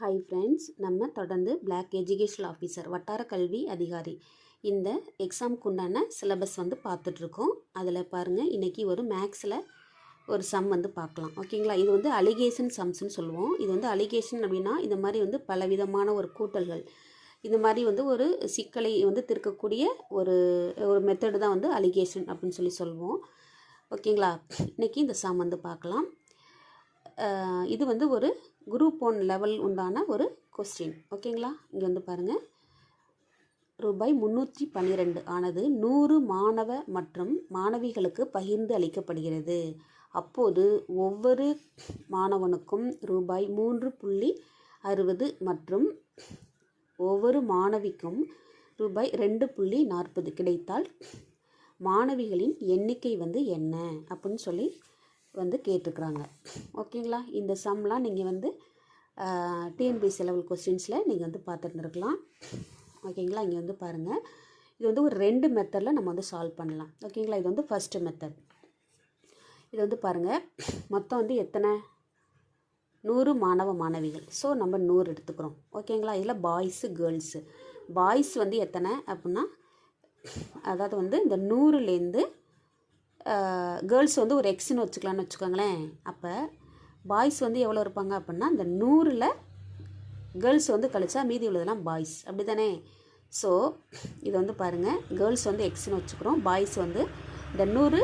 Hi friends நம்ம தொடர்ந்து black educational officer வட்டார கல்வி அதிகாரி. இந்த எக்ஸாமுக்கு உண்டான சிலபஸ் வந்து பார்த்துட்ருக்கோம். அதில் பாருங்கள் இன்றைக்கி ஒரு மேக்ஸில் ஒரு சம் வந்து பார்க்கலாம். ஓகேங்களா இது வந்து அலிகேஷன் சம்ஸ்னு சொல்லுவோம். இது வந்து அலிகேஷன் அப்படின்னா இந்த மாதிரி வந்து பலவிதமான ஒரு கூட்டல்கள். இந்த மாதிரி வந்து ஒரு சிக்கலை வந்து திருக்கக்கூடிய ஒரு ஒரு மெத்தடு தான் வந்து அலிகேஷன் அப்படின்னு சொல்லி சொல்லுவோம். ஓகேங்களா இன்றைக்கி இந்த சம் வந்து பார்க்கலாம். இது வந்து ஒரு குரூப் ஒன் லெவல் உண்டான ஒரு கொஸ்டின் ஓகேங்களா இங்கே வந்து பாருங்கள் ரூபாய் முந்நூற்றி பன்னிரெண்டு ஆனது நூறு மாணவ மற்றும் மாணவிகளுக்கு பகிர்ந்து அளிக்கப்படுகிறது. அப்போது ஒவ்வொரு மாணவனுக்கும் ரூபாய் மூன்று புள்ளி அறுபது மற்றும் ஒவ்வொரு மாணவிக்கும் ரூபாய் ரெண்டு புள்ளி நாற்பது கிடைத்தால் மாணவிகளின் எண்ணிக்கை வந்து என்ன? அப்படின்னு சொல்லி வந்து கேட்டிருக்குறாங்க ஓகேங்களா? இந்த சம்லாம் நீங்கள் வந்து டிஎன்பிஎஸ்சி லெவல் கொஸ்டின்ஸில் நீங்கள் வந்து பார்த்துருந்துருக்கலாம். ஓகேங்களா? இங்கே வந்து பாருங்கள் இது வந்து ஒரு ரெண்டு மெத்தடில் நம்ம வந்து சால்வ் பண்ணலாம். ஓகேங்களா? இது வந்து ஃபஸ்ட்டு மெத்தட் இது வந்து பாருங்கள் மொத்தம் வந்து எத்தனை? நூறு மாணவ மாணவிகள். ஸோ நம்ம நூறு எடுத்துக்கிறோம். ஓகேங்களா? இதில் பாய்ஸு கேர்ள்ஸு பாய்ஸ் வந்து எத்தனை? அப்படின்னா அதாவது வந்து இந்த நூறுலேருந்து கேர்ள்ஸ் வந்து ஒரு எக்ஸ்னு வச்சுக்கலான்னு வச்சுக்கோங்களேன். அப்போ பாய்ஸ் வந்து எவ்வளோ இருப்பாங்க அப்படின்னா இந்த நூறில் கேர்ள்ஸ் வந்து கழிச்சா மீதி உள்ளதெல்லாம் பாய்ஸ் அப்படி தானே ஸோ இது வந்து பாருங்கள் கேர்ள்ஸ் வந்து எக்ஸ்னு வச்சுக்கிறோம். பாய்ஸ் வந்து இந்த நூறு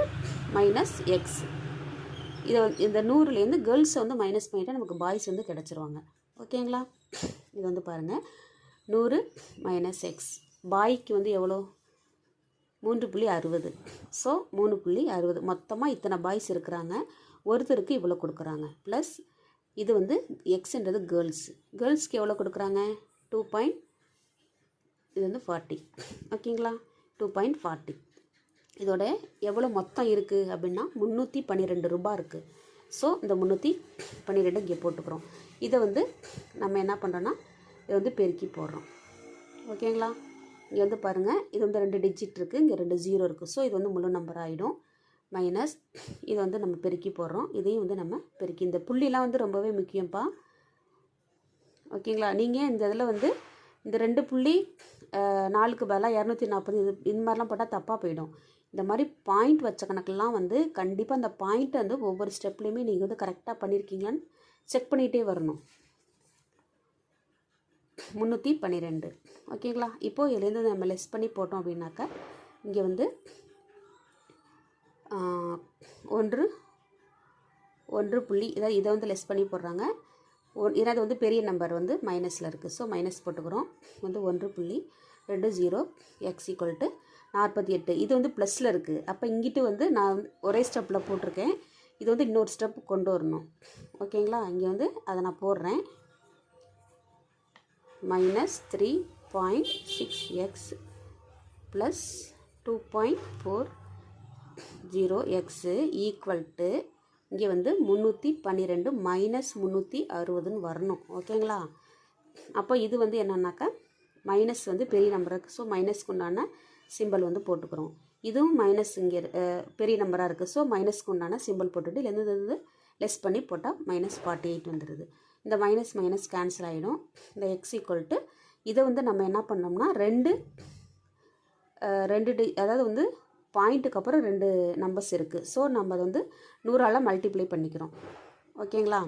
மைனஸ் எக்ஸ் இதை இந்த நூறுலேருந்து கேர்ள்ஸ் வந்து மைனஸ் பண்ணிட்டால் நமக்கு பாய்ஸ் வந்து கிடச்சிருவாங்க. ஓகேங்களா? இது வந்து பாருங்கள் நூறு மைனஸ் எக்ஸ் பாய்க்கு வந்து எவ்வளோ மூன்று புள்ளி அறுபது. ஸோ மூணு புள்ளி அறுபது. மொத்தமாக இத்தனை பாய்ஸ் இருக்கிறாங்க. ஒருத்தருக்கு இவ்வளோ கொடுக்குறாங்க. ப்ளஸ் இது வந்து எக்ஸ்ன்றது கேர்ள்ஸ் கேர்ள்ஸ்க்கு எவ்வளோ கொடுக்குறாங்க? டூ பாயிண்ட் இது வந்து ஃபார்ட்டி ஓகேங்களா? டூ பாயிண்ட் ஃபார்ட்டி இதோட எவ்வளோ மொத்தம் இருக்குது அப்படின்னா முந்நூற்றி பன்னிரெண்டு ரூபா இருக்குது ஸோ இந்த முந்நூற்றி பன்னிரெண்டு இங்கே போட்டுக்கிறோம். இதை வந்து நம்ம என்ன பண்ணுறோன்னா இதை வந்து பெருக்கி போடுறோம். ஓகேங்களா? இங்கே வந்து பாருங்கள் இது வந்து ரெண்டு டிஜிட் இருக்குது இங்கே ரெண்டு ஜீரோ இருக்குது ஸோ இது வந்து முழு நம்பர் ஆகிடும் மைனஸ் இது வந்து நம்ம பெருக்கி போடுறோம். இதையும் வந்து நம்ம பெருக்கி இந்த புள்ளிலாம் வந்து ரொம்பவே முக்கியம்ப்பா ஓகேங்களா நீங்கள் இந்த இதில் வந்து இந்த ரெண்டு புள்ளி நாலுக்கு பதிலாக இரநூத்தி நாற்பது இது இந்த மாதிரிலாம் போட்டால் தப்பாக போயிடும். இந்த மாதிரி பாயிண்ட் வச்ச கணக்கெல்லாம் வந்து கண்டிப்பாக அந்த பாயிண்ட்டை வந்து ஒவ்வொரு ஸ்டெப்லேயுமே நீங்கள் வந்து கரெக்டாக பண்ணியிருக்கீங்களான்னு செக் பண்ணிகிட்டே வரணும். முந்நூற்றி பன்னிரெண்டு. ஓகேங்களா? இப்போது இதுலேருந்து நம்ம லெஸ் பண்ணி போட்டோம் அப்படின்னாக்கா இங்கே வந்து ஒன்று ஒன்று புள்ளி இதை இதை வந்து லெஸ் பண்ணி போடுறாங்க. ஒன் ஏன்னா வந்து பெரிய நம்பர் வந்து மைனஸில் இருக்குது ஸோ மைனஸ் போட்டுக்கிறோம். வந்து ஒன்று புள்ளி ரெண்டு ஜீரோ எக்ஸ் ஈக்குவல் டு நாற்பத்தி எட்டு. இது வந்து ப்ளஸில் இருக்குது அப்போ இங்கிட்டு வந்து நான் ஒரே ஸ்டெப்பில் போட்டிருக்கேன். இது வந்து இன்னொரு ஸ்டெப் கொண்டு வரணும். ஓகேங்களா? இங்கே வந்து அதை நான் போடுறேன். Minus three point six X plus two point four zero X equal to இங்கே வந்து முந்நூற்றி பன்னிரெண்டு மைனஸ் முந்நூற்றி அறுபதுன்னு வரணும். ஓகேங்களா? அப்போ இது வந்து என்னன்னாக்கா மைனஸ் வந்து பெரிய நம்பருக்கு ஸோ மைனஸ்க்கு உண்டான சிம்பிள் வந்து போட்டுக்கிறோம். இதுவும் மைனஸ் இங்கே பெரிய நம்பராக இருக்குது ஸோ மைனஸ்க்கு உண்டான சிம்பிள் போட்டுட்டு இதுலேருந்து லெஸ் பண்ணி போட்டால் மைனஸ் ஃபார்ட்டி எயிட் வந்துடுது இந்த மைனஸ் மைனஸ் கேன்சல் ஆகிடும் இந்த எக்ஸ் ஈக்குவல் டு இதை வந்து நம்ம என்ன பண்ணோம்னா ரெண்டு ரெண்டு டி அதாவது வந்து பாயிண்ட்டுக்கு அப்புறம் ரெண்டு நம்பர்ஸ் இருக்குது ஸோ நம்ம அதை வந்து நூறால் மல்டிப்ளை பண்ணிக்கிறோம். ஓகேங்களா?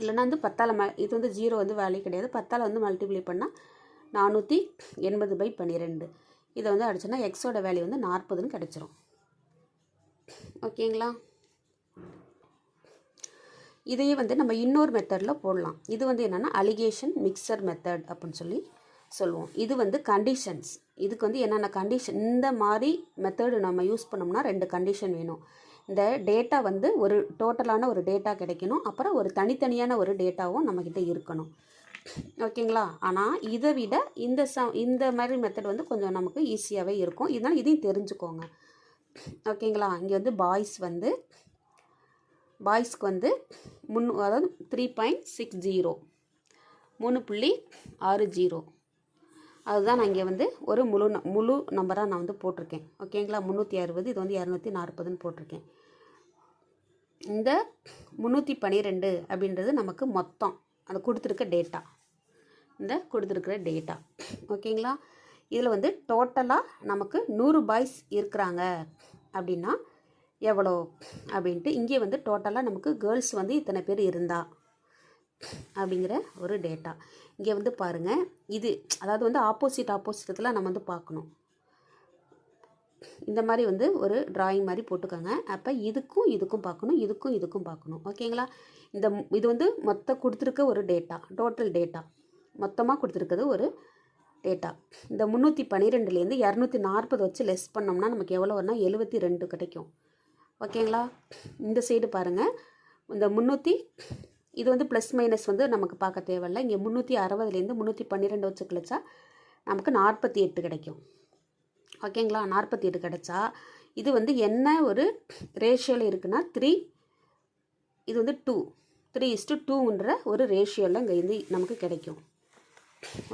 இல்லைன்னா வந்து பத்தால் ம இது வந்து ஜீரோ வந்து வேல்யூ கிடையாது. பத்தால் வந்து மல்டிப்ளை பண்ணால் நானூற்றி எண்பது பை பன்னிரெண்டு. இதை வந்து அடிச்சோன்னா எக்ஸோட வேல்யூ வந்து நாற்பதுன்னு கிடச்சிரும். ஓகேங்களா? இதையே வந்து நம்ம இன்னொரு மெத்தடில் போடலாம். இது வந்து என்னென்னா அலிகேஷன் மிக்சர் மெத்தட் அப்படின்னு சொல்லி சொல்லுவோம். இது வந்து கண்டிஷன்ஸ் இதுக்கு வந்து என்னென்ன கண்டிஷன் இந்த மாதிரி மெத்தடு நம்ம யூஸ் பண்ணோம்னா ரெண்டு கண்டிஷன் வேணும். இந்த டேட்டா வந்து ஒரு டோட்டலான ஒரு டேட்டா கிடைக்கணும். அப்புறம் ஒரு தனித்தனியான ஒரு டேட்டாவும் நம்மக்கிட்ட இருக்கணும். ஓகேங்களா? ஆனால் இதை விட இந்த ச இந்த மாதிரி மெத்தட் வந்து கொஞ்சம் நமக்கு ஈஸியாகவே இருக்கும். இதனால் இதையும் தெரிஞ்சுக்கோங்க. ஓகேங்களா? இங்கே வந்து பாய்ஸ் வந்து பாய்ஸ்க்கு வந்து முன் அதாவது த்ரீ பாயிண்ட் சிக்ஸ் ஜீரோ மூணு புள்ளி ஆறு ஜீரோ அதுதான் நான் இங்கே வந்து ஒரு முழு ந- முழு நம்பராக நான் வந்து போட்டிருக்கேன். ஓகேங்களா முந்நூற்றி அறுபது இது வந்து இரநூத்தி நாற்பதுன்னு போட்டிருக்கேன். இந்த முந்நூற்றி பன்னிரெண்டு அப்படின்றது நமக்கு மொத்தம். அது கொடுத்துருக்க டேட்டா இந்த கொடுத்துருக்குற டேட்டா ஓகேங்களா இதில் வந்து டோட்டலாக நமக்கு நூறு பாய்ஸ் இருக்கிறாங்க அப்படின்னா எவ்வளோ அப்படின்ட்டு இங்கே வந்து டோட்டலாக நமக்கு கேர்ள்ஸ் வந்து இத்தனை பேர் இருந்தா அப்படிங்கிற ஒரு டேட்டா இங்கே வந்து பாருங்கள் இது அதாவது வந்து ஆப்போசிட் ஆப்போசிட்டத்தில் நம்ம வந்து பார்க்கணும். இந்த மாதிரி வந்து ஒரு டிராயிங் மாதிரி போட்டுக்கோங்க. அப்போ இதுக்கும் இதுக்கும் பார்க்கணும் இதுக்கும் இதுக்கும் பார்க்கணும். ஓகேங்களா இந்த இது வந்து மொத்த கொடுத்துருக்க ஒரு டேட்டா டோட்டல் டேட்டா மொத்தமாக கொடுத்துருக்கிறது ஒரு டேட்டா இந்த முந்நூற்றி பன்னிரெண்டுலேருந்து இரநூத்தி நாற்பது வச்சு லெஸ் பண்ணோம்னா நமக்கு எவ்வளோ வரும்னா எழுபத்தி ரெண்டு கிடைக்கும். ஓகேங்களா? இந்த சைடு பாருங்கள் இந்த முந்நூற்றி இது வந்து ப்ளஸ் மைனஸ் வந்து நமக்கு பார்க்க தேவையில்ல. இங்கே முந்நூற்றி அறுபதுலேருந்து முந்நூற்றி பன்னிரெண்டு வச்சு கழிச்சா நமக்கு நாற்பத்தி எட்டு கிடைக்கும். ஓகேங்களா? நாற்பத்தி எட்டு கிடச்சா இது வந்து என்ன ஒரு ரேஷியோவில் இருக்குன்னா த்ரீ இது வந்து டூ த்ரீ இஸ்டு டூன்ற ஒரு ரேஷியோவில் இங்கே வந்து நமக்கு கிடைக்கும்.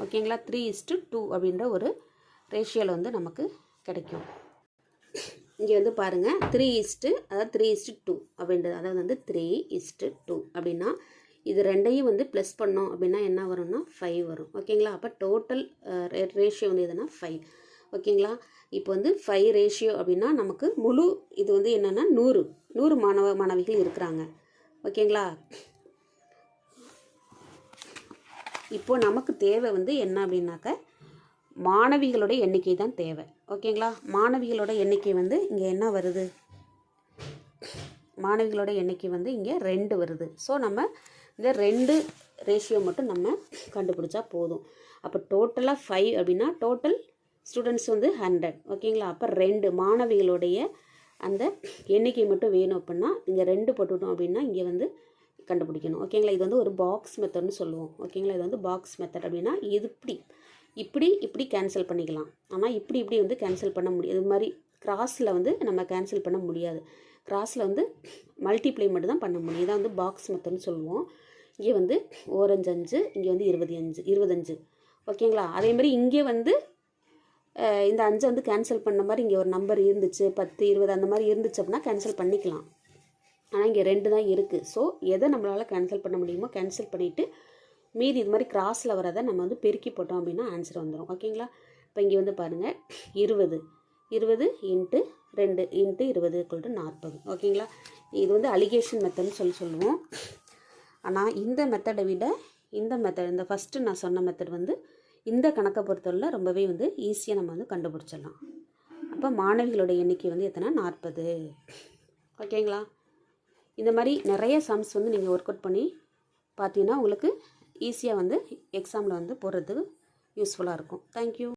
ஓகேங்களா? த்ரீ இஸ்டு டூ அப்படின்ற ஒரு ரேஷியோவில் வந்து நமக்கு கிடைக்கும். இங்கே வந்து பாருங்கள் த்ரீ இஸ்ட்டு அதாவது த்ரீ இஸ்ட்டு டூ அப்படின்றது. அதாவது வந்து த்ரீ இஸ்ட்டு டூ அப்படின்னா இது ரெண்டையும் வந்து ப்ளஸ் பண்ணோம் அப்படின்னா என்ன வரும்னா ஃபைவ் வரும். ஓகேங்களா அப்போ டோட்டல் ரேஷியோ வந்து எதுனா ஃபைவ் ஓகேங்களா இப்போ வந்து ஃபைவ் ரேஷியோ அப்படின்னா நமக்கு முழு இது வந்து என்னென்னா நூறு நூறு மாணவ மாணவிகள் இருக்கிறாங்க. ஓகேங்களா இப்போ நமக்கு தேவை வந்து என்ன அப்படின்னாக்க மாணவிகளோட எண்ணிக்கை தான் தேவை. ஓகேங்களா மாணவிகளோட எண்ணிக்கை வந்து இங்கே என்ன வருது? மாணவிகளோட எண்ணிக்கை வந்து இங்கே ரெண்டு வருது. ஸோ நம்ம இந்த ரெண்டு ரேஷியோ மட்டும் நம்ம கண்டுபிடிச்சா போதும். அப்போ டோட்டலாக ஃபைவ் அப்படின்னா டோட்டல் ஸ்டூடெண்ட்ஸ் வந்து ஹண்ட்ரட் ஓகேங்களா அப்போ ரெண்டு மாணவிகளுடைய அந்த எண்ணிக்கை மட்டும் வேணும் அப்படின்னா இங்கே ரெண்டு போட்டுவிட்டோம் அப்படின்னா இங்கே வந்து கண்டுபிடிக்கணும். ஓகேங்களா இது வந்து ஒரு பாக்ஸ் மெத்தட்னு சொல்லுவோம். ஓகேங்களா இது வந்து பாக்ஸ் மெத்தட் அப்படின்னா இது இப்படி இப்படி இப்படி கேன்சல் பண்ணிக்கலாம். ஆனால் இப்படி இப்படி வந்து கேன்சல் பண்ண முடியாது. இது மாதிரி கிராஸில் வந்து நம்ம கேன்சல் பண்ண முடியாது. கிராஸில் வந்து மல்டிப்ளை மட்டும் தான் பண்ண முடியும். இதான் வந்து பாக்ஸ் மெத்தட்னு சொல்லுவோம். இங்கே வந்து ஓரஞ்சு அஞ்சு இங்கே வந்து இருபது அஞ்சு இருபத்தஞ்சு ஓகேங்களா அதே மாதிரி இங்கே வந்து இந்த அஞ்சை வந்து கேன்சல் பண்ண மாதிரி இங்கே ஒரு நம்பர் இருந்துச்சு பத்து இருபது அந்த மாதிரி இருந்துச்சு அப்படின்னா கேன்சல் பண்ணிக்கலாம். ஆனால் இங்கே ரெண்டு தான் இருக்குது ஸோ எதை நம்மளால் கேன்சல் பண்ண முடியுமோ கேன்சல் பண்ணிவிட்டு மீதி இது மாதிரி கிராஸில் வரதை நம்ம வந்து பெருக்கி போட்டோம் அப்படின்னா ஆன்சர் வந்துடும் ஓகேங்களா இப்போ இங்கே வந்து பாருங்கள் இருபது. இருபது இன்ட்டு ரெண்டு இன்ட்டு இருபது equal நாற்பது. ஓகேங்களா இது வந்து அலிகேஷன் மெத்தட்னு சொல்லி சொல்லுவோம். ஆனால் இந்த மெத்தடை விட இந்த மெத்தட் இந்த ஃபஸ்ட்டு நான் சொன்ன மெத்தட் வந்து இந்த கணக்கை பொறுத்தவரையில் ரொம்பவே வந்து ஈஸியாக நம்ம வந்து கண்டுபிடிச்சிடலாம். அப்போ மாணவிகளோட எண்ணிக்கை வந்து எத்தனை? நாற்பது. ஓகேங்களா இந்த மாதிரி நிறைய சம்ஸ் வந்து நீங்கள் ஒர்க் அவுட் பண்ணி பார்த்தீங்கன்னா உங்களுக்கு ஈஸியாக வந்து எக்ஸாமில் வந்து போடுறதுக்கு யூஸ்ஃபுல்லாக இருக்கும். தேங்க்யூ